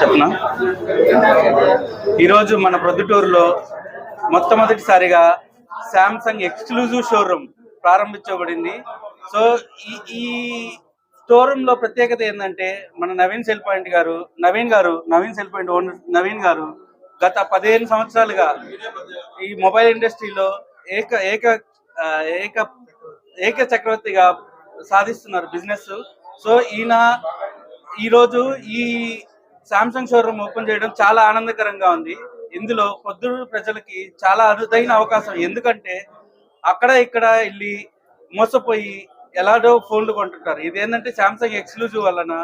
చెప్పనా? ఈరోజు మన ప్రొద్దుటూరులో మొట్టమొదటిసారిగా శాంసంగ్ ఎక్స్క్లూజివ్ షోరూమ్ ప్రారంభించబడింది. సో ఈ ఈ షోరూమ్లో ప్రత్యేకత ఏంటంటే మన Naveen cell point garu Naveen garu Naveen cell point owner Naveen garu గత పదిహేను సంవత్సరాలుగా ఈ మొబైల్ ఇండస్ట్రీలో ఏక ఏక ఏక ఏక చక్రవర్తిగా సాధిస్తున్నారు బిజినెస్. సో ఈయన ఈరోజు ఈ శాంసంగ్ షోరూమ్ ఓపెన్ చేయడం చాలా ఆనందకరంగా ఉంది. ఇందులో పొద్దురు ప్రజలకి చాలా అరుదైన అవకాశం. ఎందుకంటే అక్కడ ఇక్కడ వెళ్ళి మోసపోయి ఎలాడో ఫోన్లు కొంటుంటారు. ఇది ఏంటంటే శాంసంగ్ ఎక్స్క్లూజివ్ వలన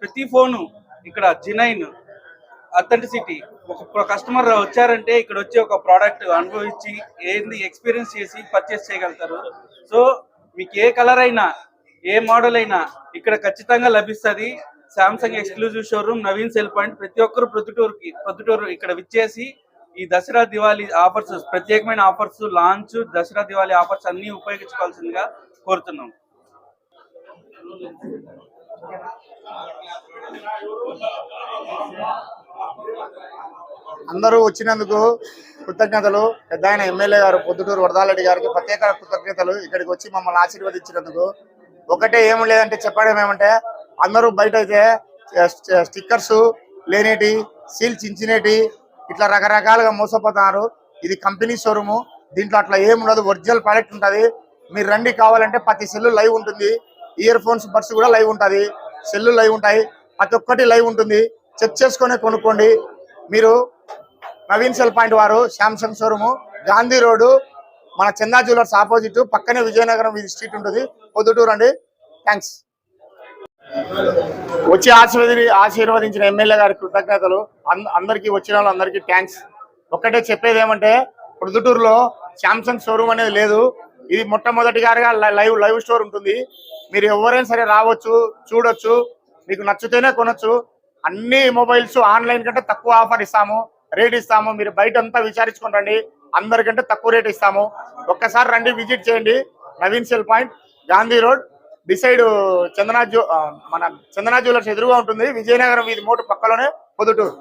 ప్రతి ఫోను ఇక్కడ జినైన్ అథెంటిసిటీ ఒక కస్టమర్ వచ్చారంటే ఇక్కడ వచ్చి ఒక ప్రోడక్ట్ అనుభవించి ఏంది ఎక్స్పీరియన్స్ చేసి పర్చేస్ చేయగలుగుతారు. సో మీకు ఏ కలర్ అయినా ఏ మోడల్ అయినా ఇక్కడ ఖచ్చితంగా లభిస్తుంది. Samsung exclusive showroom Naveen cell point. ప్రతి ఒక్కరు ప్రొద్దుటూరుకి ప్రొద్దుటూరు ఇక్కడ విచ్చేసి ఈ దసరా దివాళీ ఆఫర్స్ ప్రత్యేకమైన offers launch Dasara Diwali offers అన్ని ఉపయోగించుకోవాల్సిందిగా కోరుతున్నాం. అందరూ వచ్చినందుకు కృతజ్ఞతలు. పెద్ద ఆయన ఎమ్మెల్యే గారు పొద్దుటూరు వరదాలరెడ్డి గారికి ప్రత్యేక కృతజ్ఞతలు. ఇక్కడికి వచ్చి మమ్మల్ని ఆశీర్వదించినందుకు. ఒకటే ఏం లేదంటే చెప్పడం ఏమంటే అందరూ బయట అయితే స్టిక్కర్స్ లేనేటి సీల్ చించినేటి ఇట్లా రకరకాలుగా మోసపోతున్నారు. ఇది కంపెనీ షోరూము. దీంట్లో అట్లా ఏం ఉండదు. ఒరిజినల్ ప్రోడక్ట్ ఉంటుంది. మీరు రండి కావాలంటే ప్రతి సెల్లు లైవ్ ఉంటుంది. ఇయర్ ఫోన్స్ బడ్స్ కూడా లైవ్ ఉంటుంది. సెల్లు లైవ్ ఉంటాయి. ప్రతి ఒక్కటి లైవ్ ఉంటుంది. చెక్ చేసుకొని కొనుక్కోండి. మీరు నవీన్ సెల్ పాయింట్ వారు శాంసంగ్ షోరూమ్ గాంధీ రోడ్డు మన చందా జ్యువెలర్స్ ఆపోజిట్ పక్కనే విజయనగరం స్ట్రీట్ ఉంటుంది. పొద్దుటూరు అండి థ్యాంక్స్ వచ్చి ఆశీర్వది ఆశీర్వదించిన ఎమ్మెల్యే గారి కృతజ్ఞతలు. అందరికీ వచ్చిన వాళ్ళందరికీ థ్యాంక్స్ ఒక్కటే చెప్పేది ఏమంటే పొద్దుటూరులో శాంసంగ్ షోరూమ్ అనేది లేదు. ఇది మొట్టమొదటిగారిగా లైవ్ లైవ్ స్టోర్ ఉంటుంది. మీరు ఎవరైనా సరే రావచ్చు చూడొచ్చు మీకు నచ్చితేనే కొనొచ్చు. అన్ని మొబైల్స్ ఆన్లైన్ కంటే తక్కువ ఆఫర్ ఇస్తాము రేట్ ఇస్తాము. మీరు బయట అంతా విచారించుకుంటండి రండి. అందరికంటే తక్కువ రేట్ ఇస్తాము. ఒక్కసారి రండి విజిట్ చేయండి. Naveen cell point Gandhi road. Beside Chandana జ్యూ మన చందనా జ్యువెలర్స్ ఎదురుగా ఉంటుంది. విజయనగరం వీధి మోటు పక్కలోనే పొదుటూరు